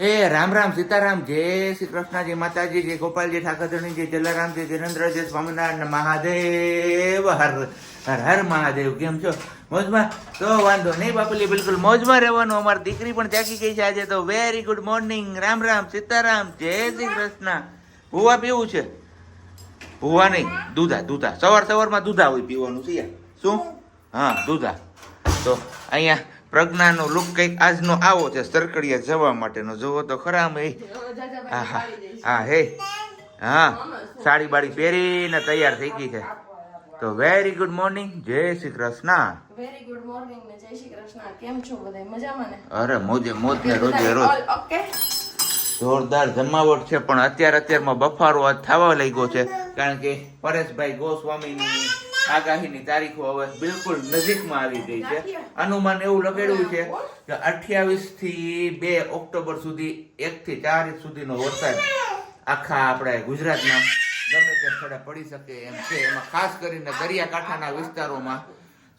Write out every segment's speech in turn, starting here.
એ રામ રામ સીતારામ, જય શ્રી કૃષ્ણજી માતાજી, જય ગોપાલજી ઠાકોરજી જય જલારામજી ધીરેન્દ્ર જય સ્વામિનારાયણ મહાદેવ, હર હર હર મહાદેવ. કેમ છો? મોજમાં? તો વાંધો નહીં બાપુલી, બિલકુલ મોજમાં રહેવાનું. અમારી દીકરી પણ જાગી ગઈ છે આજે. તો very good morning Ram Ram Sitaram, Jai Shri Krishna. ભૂવા પીવું છે? ભૂવા નહીં, દૂધા દૂધા. સવાર સવારમાં દૂધા હોય પીવાનું. છે શું? હા, દૂધા. તો અહીંયા પ્રજ્ઞાનો લુક કંઈક આજનો આવો છે સરકડિયા જવા માટેનો. જોવો તો ખરા અમે હા હા હા. હે સાડી બાડી પહેરીને તૈયાર થઈ ગઈ છે. તો very good morning Jai Shri Krishna. Very good morning ને જય શ્રી કૃષ્ણ. કેમ છો બધા મજામાં ને? અરે મોજે મોજ ને રોજે રોજ. ઓકે જોરદાર જમાવટ છે પણ અત્યારે અત્યારમાં બફારો થવા લાગ્યો છે કારણ કે પરેશભાઈ ગોસ્વામીની આગાહીની તારીખો હવે બિલકુલ નજીકમાં આવી ગઈ છે. અનુમાન એવું લગાડ્યું છે કે અઠ્યાવીસથી બે ઓક્ટોબર સુધી એક થી ચાર ઇંચ સુધીનો વરસાદ આખા આપણે ગુજરાતના ગમે તે સ્થળે પડી શકે એમ છે. એમાં ખાસ કરીને દરિયાકાંઠાના વિસ્તારોમાં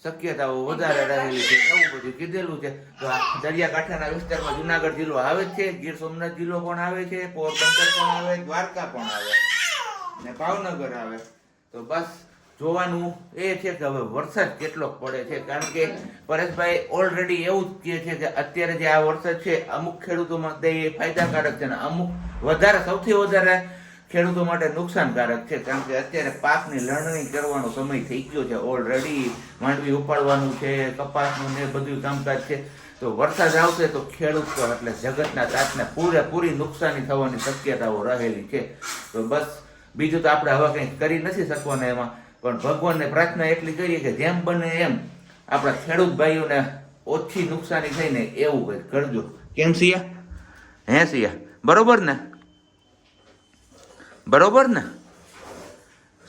શક્યતાઓ વધારે રહેલી છે. એવું બધું કીધેલું છે. તો દરિયાકાંઠાના વિસ્તારમાં જુનાગઢ જિલ્લો આવે છે. ગીર સોમનાથ જિલ્લો પણ આવે છે. પોરબંદર પણ આવે દ્વારકા પણ આવે. ને ભાવનગર આવે. તો બસ જોવાનું એ છે કે હવે વરસાદ કેટલો પડે છે, કારણ કે પરેશભાઈ ઓલરેડી એવું જ કહે છે કે અત્યારે જે આ વરસાદ છે, અમુક ખેડૂતો માટે એ ફાયદાકારક છે ને અમુક વધારે, સૌથી વધારે ખેડૂતો માટે નુકસાનકારક છે, કારણ કે અત્યારે પાકની લણણી કરવાનો સમય થઈ ગયો છે ઓલરેડી માંડવી ઉપાડવાનું છે, કપાસનું ને બધું કામકાજ છે. તો વરસાદ આવશે તો ખેડૂતો એટલે જગતના તાતને પૂરેપૂરી નુકસાની થવાની શક્યતાઓ રહેલી છે. તો બસ, બીજું તો આપણે હવે કંઈ કરી નથી શકવાના એમાં. પણ ભગવાનને પ્રાર્થના એટલી કરીએ કે જેમ બને એમ આપણા ખેડૂત ભાઈઓને ઓછી નુકસાની થઈ ને એવું કંઈક કરજો. કેમ સિયા? હે સિયા? બરોબર ને? બરોબર ને?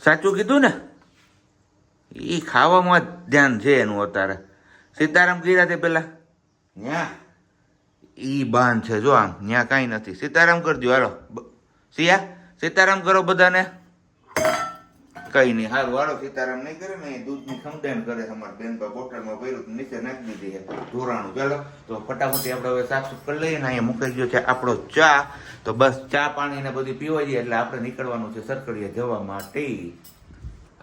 સાચું કીધું ને? એ ખાવામાં જ ધ્યાન છે એનું અત્યારે. સીતારામ કીધા તે પેલા ન્યા. ઈ બાન છે જો આમ. ન્યા કાંઈ નથી. સીતારામ કરજો, હાલો. સિયા, સીતારામ કરો બધાને. કઈ નહીં હારું વાળો સીતારામ નહીં કરે ને એ દૂધની ખમદાણ કરે અમારા બેન પર બોટલમાં ભર્યું નીચે નાખી દીધી છે ધોરાણું ચાલો તો ફટાફટ આપણે હવે સાફ સુફ કરી લઈએ ને અહીંયા મુકાઈ ગયો છે આપણો ચા. તો બસ ચા પાણી ને બધું પીવાઈ જાય એટલે આપણે નીકળવાનું છે સરકડીએ જવા માટે.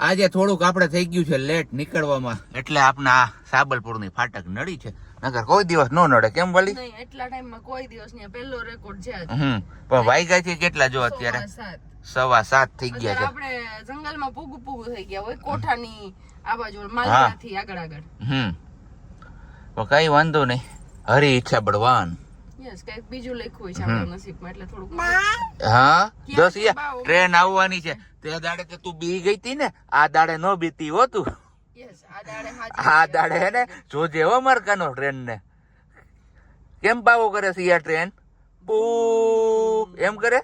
આજે થોડુંક આપણે થઈ ગયું છે લેટ નીકળવામાં એટલે આપણે સાબલપુરની ફાટક નડી છે. નગર કોઈ દિવસ નો નડે કેમ વળી એટલા ટાઈમમાં કોઈ દિવસ નહીં પહેલો રેકોર્ડ છે. હમ પણ વાઈગા છે કેટલા જો અત્યારે? સવા સાત. થઈ ગયા છે. આપણે જંગલમાં પૂગું પૂગું થઈ ગયા હોય કોઠાની આ બાજુ માલવાથી આગળ આગળ. હમ. તો કઈ વાંધો નહીં. હરી ઈચ્છા બળવાન. યસ કંઈક બીજું લખ્યું છે આપણા નસીબમાં એટલે થોડુંક હા? દસ ટ્રેન આવવાની છે. તે દાડે તો તું બી ગઈ તી ને? આ દાડે નો બીતી હો તું. આ દાડે હાચી આ દાડે હે ને જોજે હો મરકાનો ટ્રેન ને કેમ પાવો કરે છે યાર ટ્રેન? બૂ એમ કરે?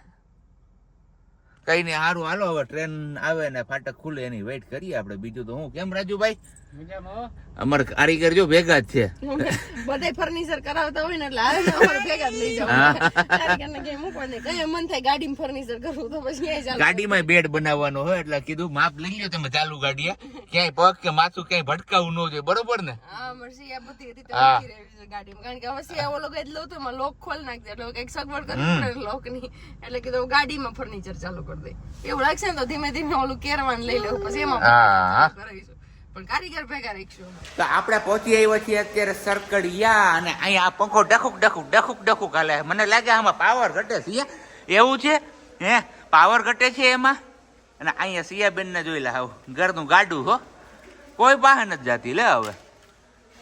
કઈ નહીં સારું હાલો હવે ટ્રેન આવે ને ફાટક ખુલે એની વેઇટ કરીએ આપણે. બીજું તો હું? કેમ રાજુભાઈ? અમાર કારીગર જો ભેગા જ છે. બધે ફર્નિચર કરાવતા હોય ને એટલે આવે અમારે ભેગા જ લઈ જાવ મન થાય ગાડીમાં ફર્નિચર કરવું તો પછી ગાડીમાં બેડ બનાવવાનો હોય એટલે કીધું માપ લઈ લ્યો તમે ચાલુ ગાડીએ. ક્યાંય પગ કે માથું ક્યાંય ભટકાવું ન જોઈએ. બરોબર ને? હા મરસી આ બધી હતી તો હા. મૂકી રહેવી છે ગાડીમાં. કારણ કે હવે સિયા ઓલો ગઈ લો તો લોક ખોલ નાખજે. એટલે કંઈક સગવડ કરી લોકની. એટલે કીધું ગાડીમાં ફર્નિચર ચાલુ કરી. દે એવું લાગશે ને તો ધીમે ધીમે ઓલું કેરવાન લઈ લેવું પછી એમાં. કરાવીશું. પણ કારીગર ભેગા રાખીશું તો આપણે પહોંચી આવ્યા છીએ અત્યારે સરકડિયા અને અહીંયા પંખો ડખુક ડખુક ડખુક ડખુક હાલે. મને લાગે આમાં પાવર ઘટે છે એવું છે? હે? પાવર ઘટે છે એમાં? અને અહીંયા સિયાબેન ને જોઈ લે ઘરનું ગાડું હો. કોઈ પાસે નથી જાતી લે હવે.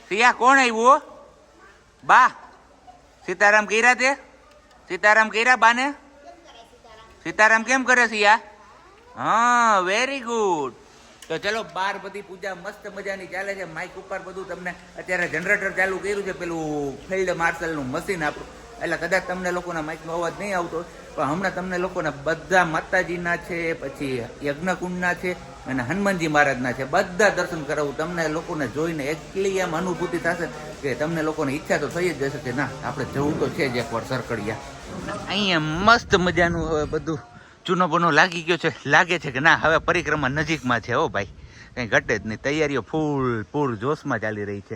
સિયા કોણ આવ્યું હો? બા. સીતારામ કર્યા તે? સીતારામ કર્યા બાને? સીતારામ કેમ કરે સિયા હા વેરી ગુડ તો ચલો બાર બધી પૂજા મસ્ત મજાની ચાલે છે. માઇક ઉપર બધું તમને અત્યારે જનરેટર ચાલુ કર્યું છે, પેલું ફિલ્ડ માર્શલનું મશીન આપણું. એટલે કદાચ તમને લોકોના માઇકનો અવાજ નહીં આવતો પણ હમણાં તમને લોકોને બધા માતાજીના છે, પછી યજ્ઞકુંડના છે, અને હનુમાનજી મહારાજના છે. બધા દર્શન કરાવું, તમને લોકોને જોઈને એટલી એમ અનુભૂતિ થશે કે તમને લોકોને ઈચ્છા તો થઈ જ જશે કે ના, આપણે જવું તો છે જ એકવાર સરકડિયા. અહીંયા મસ્ત મજાનું હવે બધું ચૂનો બૂનો લાગી ગયો છે. લાગે છે કે ના, હવે પરિક્રમા નજીકમાં છે હો ભાઈ. કંઈ ઘટે જ નહીં. તૈયારીઓ ફૂલ, પૂર જોશમાં ચાલી રહી છે.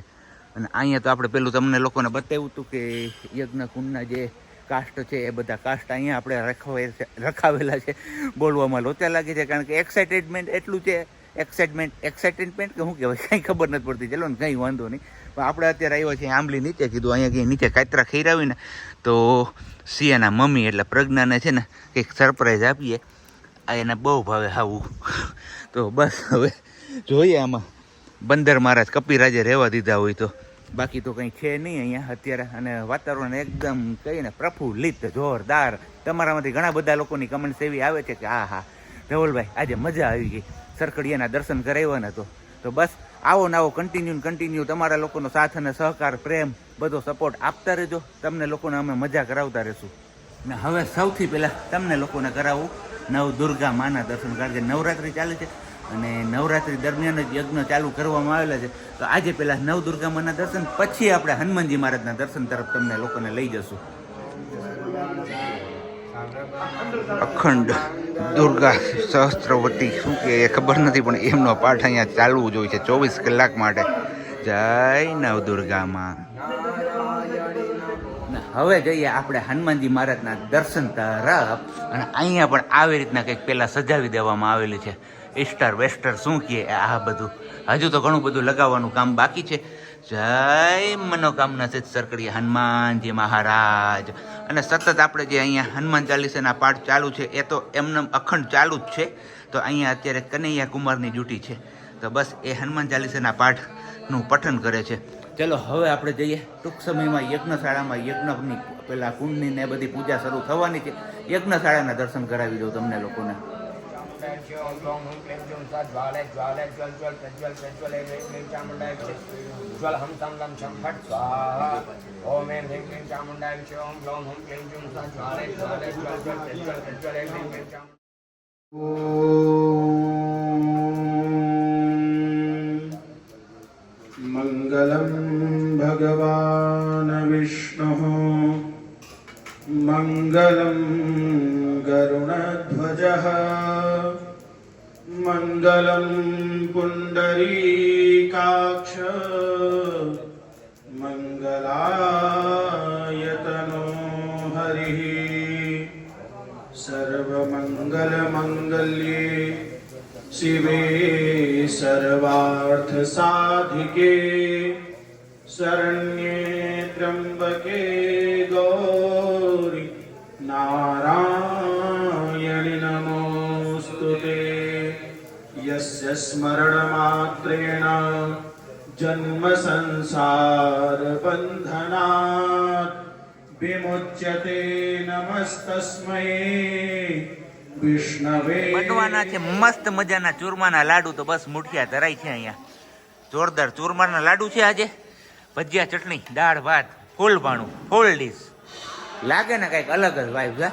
અને અહીંયા તો આપણે પેલું તમને લોકોને બતાવ્યું હતું કે યજ્ઞ કુંડના જે કાસ્ટ છે એ બધા કાસ્ટ અહીંયા આપણે રખાવે રખાવેલા છે. બોલવામાં લોચા લાગે છે કારણ કે એક્સાઇટેડમેન્ટ એટલું છે. એક્સાઇટમેન્ટ એક્સાઇટેડમેન્ટ કે શું કહેવાય? કંઈ ખબર નથી પડતી. ચલો ને, કંઈ વાંધો નહીં. આપણે અત્યારે આવ્યો છે આંબલી નીચે, કીધું અહીંયા કંઈ નીચે કાતરા ખીરાવી ને તો સિયાના મમ્મી એટલે પ્રજ્ઞાને છે ને કંઈક સરપ્રાઈઝ આપીએ. આ એને બહુ ભાવે આવું તો બસ હવે જોઈએ આમાં. બંદર મહારાજ કપિરાજે રહેવા દીધા હોય તો. બાકી તો કંઈ છે નહીં અહીંયા અત્યારે. અને વાતાવરણ એકદમ કહીએ ને પ્રફુલ્લિત, જોરદાર. તમારામાંથી ઘણા બધા લોકોની કમેન્ટ્સ એવી આવે છે કે હા હા ધવલભાઈ, આજે મજા આવી ગઈ. સરકડીયાના દર્શન કરાવ્યા તો. તો બસ આવો ને આવો કન્ટિન્યુ કન્ટિન્યુ તમારા લોકોનો સાથ અને સહકાર, પ્રેમ, બધો સપોર્ટ આપતા રહેજો. તમને લોકોને અમે મજા કરાવતા રહેશું. ને હવે સૌથી પહેલાં તમને લોકોને કરાવું. નવ દુર્ગા માના દર્શન કારણ કે નવરાત્રિ ચાલે છે અને નવરાત્રિ દરમિયાન જ યજ્ઞ ચાલુ કરવામાં આવેલા છે. તો આજે પહેલાં નવ દુર્ગા માના દર્શન, પછી આપણે હનુમાનજી મહારાજના દર્શન તરફ તમને લોકોને લઈ જશું. અખંડ દુર્ગા સહસ્ત્રવતી શું કે એ ખબર નથી, પણ એમનો પાઠ અહીંયા ચાલવું જોઈએ છે ચોવીસ કલાક માટે. જય નવ દુર્ગામાં હવે જઈએ આપણે હનુમાનજી મહારાજના દર્શન તરફ, અને અહીંયા પણ આવી રીતના કંઈક પહેલાં સજાવી દેવામાં આવેલી છે. ઈસ્ટર વેસ્ટર શું કહે આ બધું? હજુ તો ઘણું બધું લગાવવાનું કામ બાકી છે. જય મનોકામના સિદ્ધ સરકડી હનુમાનજી મહારાજ. અને સતત આપણે જે અહીંયા હનુમાન ચાલીસાના પાઠ ચાલુ છે, એ તો એમને અખંડ ચાલુ જ છે. તો અહીંયા અત્યારે કનૈયા કુમારની ડ્યુટી છે. તો બસ એ હનુમાન ચાલીસાના પાઠનું પઠન કરે છે. ચલો, હવે આપણે જઈએ. ટૂંક સમયમાં યજ્ઞશાળામાં યજ્ઞની પેલા કુંડની ને બધી પૂજા શરૂ થવાની છે. યજ્ઞશાળાના દર્શન કરાવી દઉં તમને લોકોને. શિવમ સોમ હમ ક્લેમ જોમ સા જ્વાલે જ્વાલે જ્વલ જ્વલ પ્રજ્વલ પ્રજ્વલ એ મેં ક્લેમ ચામુંડાય છે જ્વલ હમ તમ લમ છમ ફટ સ્વાહા ઓમ એમ હેમ ક્લેમ ચામુંડાય છે ઓમ લોમ મંગલમ ભગવાન વિષ્ણુ મંગલમ ગરુણધ્વજ मङ्गलं पुण्डरीकाक्ष मङ्गलायतनो हरिः। सर्वमङ्गलमङ्गल्ये शिवे सर्वार्थसाधिके शरण्ये त्र्यम्बके गौरि नारायणि नमोऽस्तु ते। યસ્ય સ્મરણ માત્રેણ જન્મ સંસાર બંધના વિમુચ્યતે નમસ્તસ્મયે મંડવાના છે મસ્ત મજાના ચૂરમાના લાડુ તો બસ મુઠિયા ધરાય છે અહીંયા જોરદાર ચૂરમાના લાડુ છે આજે ભજીયા ચટણી, દાળ, ભાત, ફૂલ ભાણું, ફૂલ ડીશ. લાગે ને કંઈક અલગ જ વાઈફ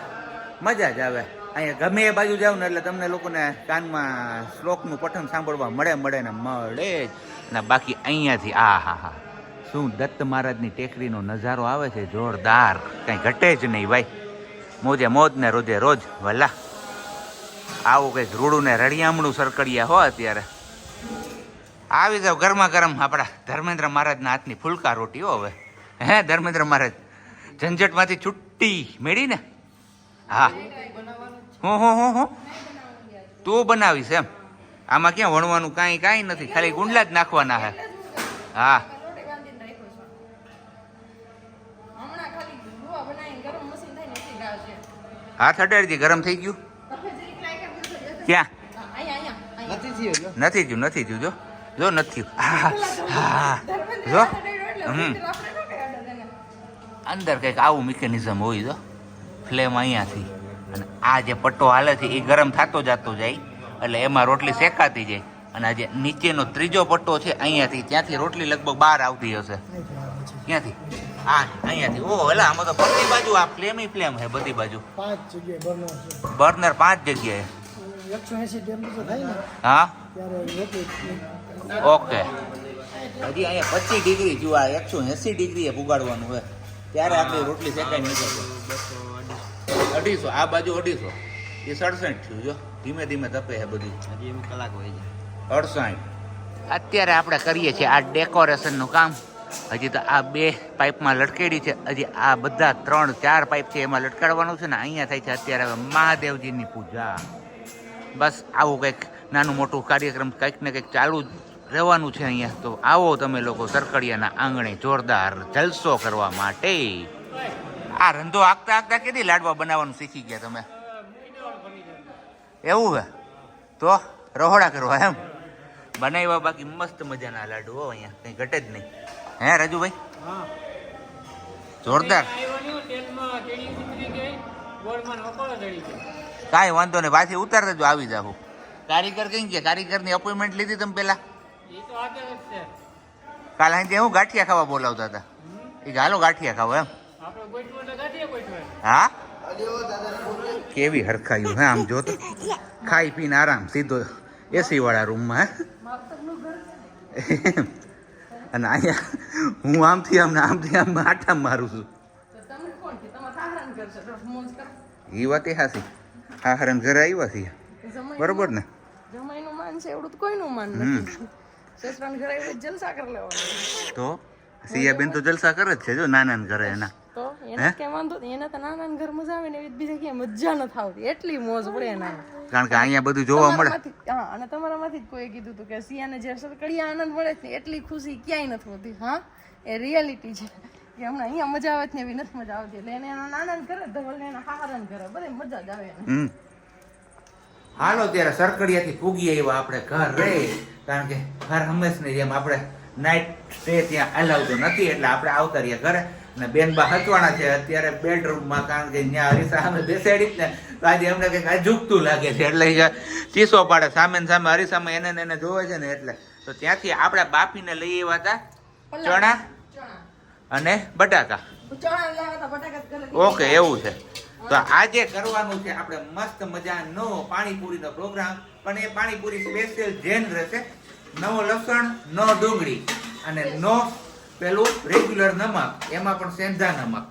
મજા જ આવે. અહીંયા ગમે એ બાજુ જાવ ને એટલે તમને લોકોને કાનમાં શ્લોકનું પઠન સાંભળવા મળે મળે ને મળે જ. ને બાકી અહીંયાથી, આ હા હા. શું દત્ત મહારાજની ટેકરીનો નજારો આવે છે? જોરદાર. કંઈ ઘટે જ નહીં ભાઈ. મોજે મોજ ને રોજે રોજ. વલા. આવું કંઈક રૂડું ને રળિયામણું સરકડિયા હો અત્યારે. આવી જાવ ગરમા ગરમ આપણા ધર્મેન્દ્ર મહારાજના હાથની ફૂલકા રોટી હવે. હે, ધર્મેન્દ્ર મહારાજ? ઝંઝટમાંથી છુટ્ટી મેળી ને હા. હું હું હું હું. તું બનાવીશ એમ. આમાં ક્યાં વણવાનું કાંઈ કાંઈ નથી. ખાલી ગુંડલા જ નાખવાના હે. હા. હાથ અડાડજી ગરમ થઈ ગયું. ક્યાં. નથી થયું નથી થયું જો. જો નથી હા હા જો. હમ. અંદર કંઈક આવું મિકેનિઝમ હોય જો. ફ્લેમ અહીંયાથી. અને આ જે પટ્ટો હાલે છે એ ગરમ થતો જતો જાય એટલે એમાં રોટલી શેકાતી જાય. અને આ જે નીચેનો ત્રીજો પટ્ટો છે અહીંયાથી ત્યાંથી રોટલી લગભગ બહાર આવતી હશે. ક્યાંથી? હા અહીંયાથી. ઓહ એલા આમાં તો બધી બાજુ આ ફ્લેમ ફ્લેમ છે બધી બાજુ. પાંચ જગ્યાએ બર્નર પાંચ જગ્યાએ. હા? ઓકે. હજી અહીંયા પચીસ ડિગ્રી જો એકસો એસી ડિગ્રીએ પુગાડવાનું હોય ત્યારે આપણી રોટલી શેકાઈ નીકળશે અઢીસો આ બાજુ અઢીસો. એ સડસઠ થયું જો. ધીમે ધીમે તપે છે બધું. હજી એમ કલાક હોય છે. અડસઠ. અત્યારે આપણે કરીએ છીએ આ ડેકોરેશનનું કામ. હજી તો આ બે પાઇપમાં લટકેડી છે. હજી આ બધા ત્રણ ચાર પાઇપ છે એમાં લટકાડવાનું છે ને અહીંયા થાય છે અત્યારે હવે મહાદેવજીની પૂજા. બસ આવું કંઈક નાનું મોટું કાર્યક્રમ કંઈક ને કંઈક ચાલુ જ રહેવાનું છે અહીંયા. તો આવો તમે લોકો સરકડિયાના આંગણે જોરદાર જલસો કરવા માટે. આ રંધો આગતા આગતા કેદી લાડવા બનાવવાનું શીખી ગયા તમે? એવું હે? તો રહોડા કરવા એમ. બનાવ્યા બાકી મસ્ત મજાના લાડુ હો અહીંયા. કંઈ ઘટે જ નહીં. હે રાજુભાઈ? જોરદાર. કાંઈ વાંધો નહીં, પાછી ઉતાર દેજો, આવી જાવ કારીગર કઈ ગયા કારીગરની અપોઇન્ટમેન્ટ લીધી તમે પેલા કાલ અહીં હું ગાંઠિયા ખાવા બોલાવતા હતા. એ ગાલો ગાંઠિયા ખાવા, એમ. હા? કેવી હરખાયું હે આમ જો તો. ખાઈ પીને આરામ સીધો એસી વાળા રૂમમાં અને અહીંયા હું આમથી આમ આમથી આમ આટા મારું છું. તો તમે કોણ કે? તમે તાહરાન કરશો તો મોજ કરો. એ વાત એ હાસી આ હરણ ઘરે આવ્યા છીએ બરોબર ને? જમાઈનું માન છે એવડું તો કોઈનું માન નથી. સસરાને ઘરે જલસા કરી લેવાના તો સિયાબેન તો જલસા કરે જ છે જો નાના ને ઘરે એના? એને કઈ વાંધો નહીં એને તો નાના ઘર મજા આવે ને એવી બીજા ક્યાંય મજા નથી આવતી. એટલી મોજ પડે એના કારણ કે અહીંયા બધું જોવા મળે. હા અને તમારામાંથી જ કોઈ કીધું હતું કે સિયાને જે સળકડિયા આનંદ મળે છે ને એટલી ખુશી ક્યાંય નથી હોતી. હા? એ રિયાલિટી છે. કે હમણાં અહીંયા મજા આવે ને એવી નથી મજા આવતી. એટલે એને એના નાના ઘરે ધવલ ને હારણ ઘરે. બધે મજા જ આવે એને હાલો ત્યારે સરકડિયાથી પૂગી આવ્યા આપણે ઘર. રે કારણ કે ઘર હંમેશની જેમ આપણે નાઇટ સ્ટે ત્યાં અલાવ નથી. એટલે આપણે આવતા રહીએ ઘરે. અને બેન બા હચવાના છે અત્યારે બેડરૂમમાં કારણ કે ત્યાં હરીસા સામે બેસાડી જ ને તો આજે એમને કંઈક આ ઝૂકતું લાગે છે. એટલે ચીસો પાડે સામે ને સામે હરીસામાં એને એને જોવે છે ને એટલે. તો ત્યાંથી આપણે બાપીને લઈ આવ્યા હતા ચણા અને બટાકા. ઓકે એવું છે. તો આજે કરવાનું છે આપણે મસ્ત મજાનો પાણીપુરીનો પ્રોગ્રામ પણ એ પાણીપુરી સ્પેશિયલ જેન રહેશે. નવો લસણ નો ડુંગળી અને નો પેલું રેગ્યુલર નમક એમાં પણ સેંધા નમક.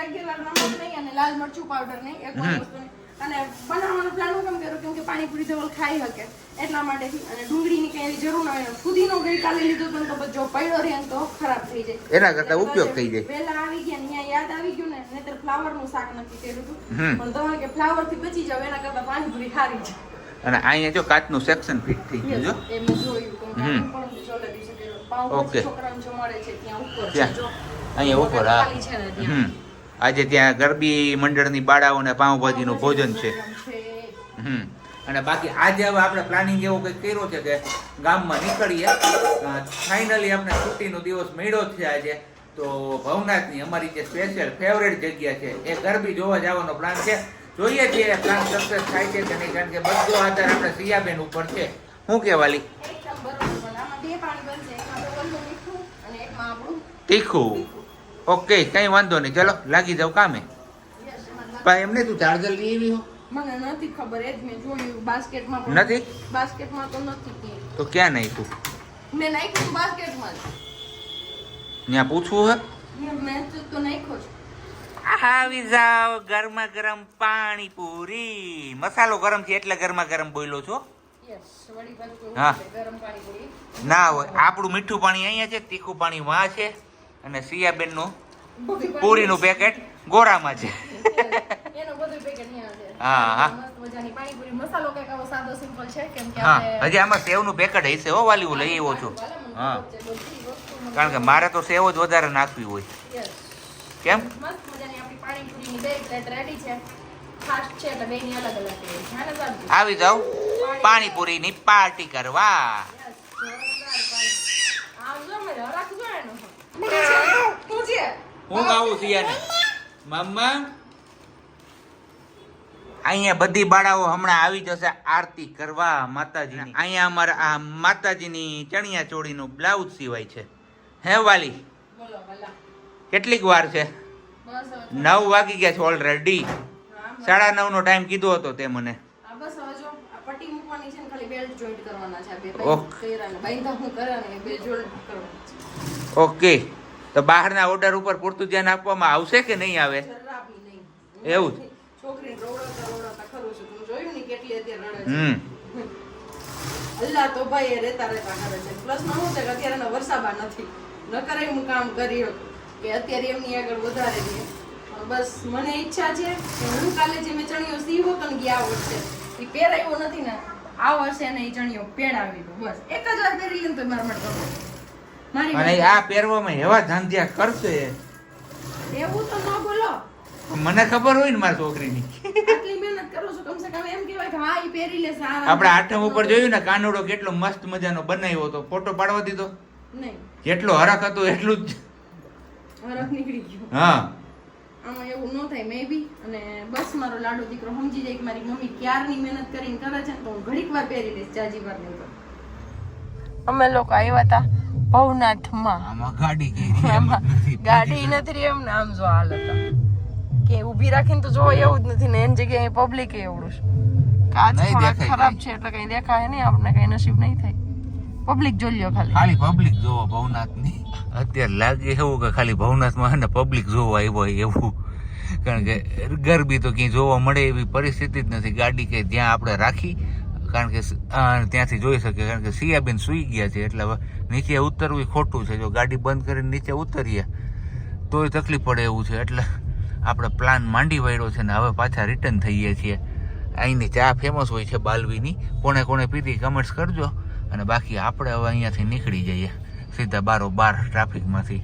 રેગ્યુલર નમક નહીં અને લાલ મરચું પાવડર નહીં એક વસ્તુ અને બનાવવાનું પ્લાન હું કેમ કર્યું? કેમ કે પાણીપુરી ધવલ ખાઈ શકે એટલા માટેથી. અને ડુંગળીની કઈ એવી જરૂર ન હોય. ફુદીનો ગઈકાલે લીધો તો તો જો પડ્યો રહે તો ખરાબ થઈ જાય. એના કરતા ઉપયોગ થઈ જાય. પહેલા આવી ગયા અહીંયા યાદ આવી ગયું ને નહીતર ફ્લાવરનું શાક નથી કર્યું હતું. પણ તમે કે ફ્લાવરથી બચી જાવ એના કરતા પાણીપુરી ખારી છે અને અહીંયા જો કાચનું સેક્શન ફિટ થઈ ગયું જો. એ મેં જોયું. પણ ઓકે. ત્યાં અહીંયા ઉપર હા. હમ. આજે ત્યાં ગરબી મંડળની બાળાઓને પાઉંભાજીનું ભોજન છે. હમ. અને બાકી આજે હવે આપણે પ્લાનિંગ એવો કંઈક કર્યો છે કે ગામમાં નીકળીએ. ફાઇનલી આપણે છુટ્ટીનો દિવસ મળ્યો છે આજે. તો ભવનાથની અમારી જે સ્પેશિયલ ફેવરેટ જગ્યા છે એ ગરબી જોવા જવાનો પ્લાન છે. જોઈએ છીએ પ્લાન સક્સેસ થાય છે કે નહીં કારણ કે બધો આધાર આપણે સિયાબેન ઉપર છે. શું કહેવાલી એકદમ બરોબર પણ આમાં બે પાણી બનશે એકમાં ડબલનું મીઠું અને એકમાં આપણું તીખું. ઓકે કઈ વાંધો નહીં. ચલો લાગી જાવ કામે. પણ એમને તું ચાર્જર લઈ આવી હો. મને નથી ખબર એ જ મેં જોયું. બાસ્કેટમાં પણ નથી? બાસ્કેટમાં તો નથી તો ક્યાં નહીં તું મેં નાખ્યું હતું બાસ્કેટમાં ત્યાં પૂછવું હે? મેં- મેં તો- તો નાખ્યો છે આવી જાવ ગરમા ગરમ પાણી પૂરી મસાલો ગરમ છે એટલે ગરમા ગરમ બોલો છો? હા. ના હોય. આપણું મીઠું પાણી અહીંયા છે તીખું પાણી વાં છે. અને સિયાબેનનું પૂરીનું પેકેટ ગોરામાં છે. હા, હા. પાણીપુરી. હા હજી આમાં સેવનું પેકેટ હશે હો વાલી હું લઈ આવ્યો છું. હા. કારણ કે મારે તો સેવ જ વધારે નાખવી હોય. કેમ. આવી જાવ પાણીપુરીની પાર્ટી કરવા. છે? હું ગાવું સિયાને મમ્મા અહીંયા બધી બાળાઓ હમણાં આવી જશે આરતી કરવા માતાજીની. અહીંયા અમારા આ માતાજીની ચણિયા ચોળીનું બ્લાઉઝ સિવાય છે. હે વાલી? કેટલીક વાર છે? નવ વાગી ગયા છે ઓલરેડી સાડા નવ નો ટાઈમ કીધો હતો તે મને. આ ઓકે. તો બહારના ઓર્ડર ઉપર પૂરતું ધ્યાન આપવામાં આવશે કે નહીં આવે. એવું હમ. અલ્લાહ તો ભાઈ એ રહેતા રહેતા કરે છે. પ્લસમાં હું છે કે અત્યારે એના વરસાબા નથી. નકર હું કામ કરી કે અત્યારે એમની આગળ વધારે છે. પણ બસ મને ઈચ્છા છે કે હું કાલે જે મેં ચણિયો સીવો તો ગયા વર્ષે એ પહેરાયો નથી ને આ વર્ષે એને એ ચણિયો પહેરાવી દઉં. બસ. એક જ વાર પહેરી લઈને તો મારા માટે અને આ પહેરવામાં એવા ધાંધિયા કરશે. એવું તો ન બોલો. મને ખબર હોય ને મારી છોકરીની. આટલી મહેનત કરું છું કમસે કમ એમ કહેવાય કે હા એ પહેરી લેશે આરામ આપણે આઠમ ઉપર જોયું ને કાનોડો કેટલો મસ્ત મજાનો બનાવ્યો હતો. ફોટો પાડવા દીધો? નહીં. જેટલો હરખ હતો એટલું જ. હરખ નીકળી ગયો. હા. આમાં એવું ન થાય મે બી અને બસ મારો લાડો દીકરો સમજી જાય કે મારી મમ્મી ક્યારની મહેનત કરીને કરે છે ને તો હું ઘડીક વાર પહેરી લઈશ જાજી વાર નહીં અમે લોકો આવ્યા હતા. ભવનાથમાં. આમાં ગાડી આમાં ગાડી નથી રહી એમ ને આમ જો હાલ હતા. કે ઊભી રાખીને તો જો એવું જ નથી ને એની જગ્યાએ પબ્લિક એવડું છે. કાચ નહીં થોડા ખરાબ છે એટલે કઈ દેખાય નહીં આપણે કઈ નસીબ નહીં થાય. પબ્લિક જોઈ લ્યો ખાલી. ખાલી પબ્લિક જોવો ભવનાથની અત્યારે લાગે એવું કે ખાલી ભવનાથમાં ને પબ્લિક જોવા આવ્યો હોય એવું. કારણ કે ગરબી તો ક્યાંય જોવા મળે એવી પરિસ્થિતિ જ નથી. ગાડી કે જ્યાં આપણે રાખી કારણ કે ત્યાંથી જોઈ શકીએ, કારણ કે સિયાબેન સૂઈ ગયા છે. એટલે હવે નીચે ઉતરવું ખોટું છે. જો ગાડી બંધ કરીને નીચે ઉતરીએ, તોય તકલીફ પડે એવું છે. એટલે આપણે પ્લાન માંડી વાળ્યો છે ને હવે પાછા રિટર્ન થઈએ છીએ. અહીંની ચા ફેમસ હોય છે બાલવીની. કોણે કોણે પીધી કમેન્ટ્સ કરજો. અને બાકી આપણે હવે અહીંયાથી નીકળી જઈએ. સીધા બારો બાર ટ્રાફિકમાંથી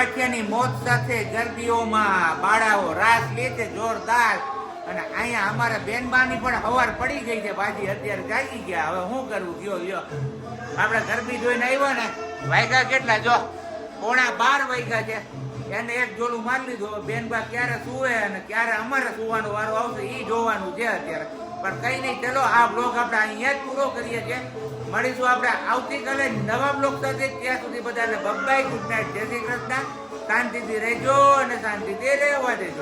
ગાંઠિયાની મોત સાથે ગરબીઓમાં બાળાઓ રાસ લે છે જોરદાર. અને અહીંયા અમારા બેનબાની પણ હવાર પડી ગઈ છે. ભાજી અત્યારે જાગી ગયા. હવે શું કરવું ગયો ગયો. આપણે ગરબી જોઈને આવ્યો ને, વાયગા કેટલા? જો, પોણા બાર વાગ્યા છે. એને એક જોલું મારી લીધું. બેનબા ક્યારે સુવે અને ક્યારે અમારે સુવાનો વારો આવશે એ જોવાનું છે અત્યારે. પણ કઈ નહીં, ચલો, આ બ્લોગ આપણે અહીંયા જ પૂરો કરીએ છીએ. મળીશું આપણે આવતીકાલે નવા બ્લોગ સાથે. ત્યાં સુધી બધાને બબ્બાઈ ગુડ નાઇટ જય શ્રી કૃષ્ણ. શાંતિથી રહેજો અને શાંતિથી રહેવા દેજો.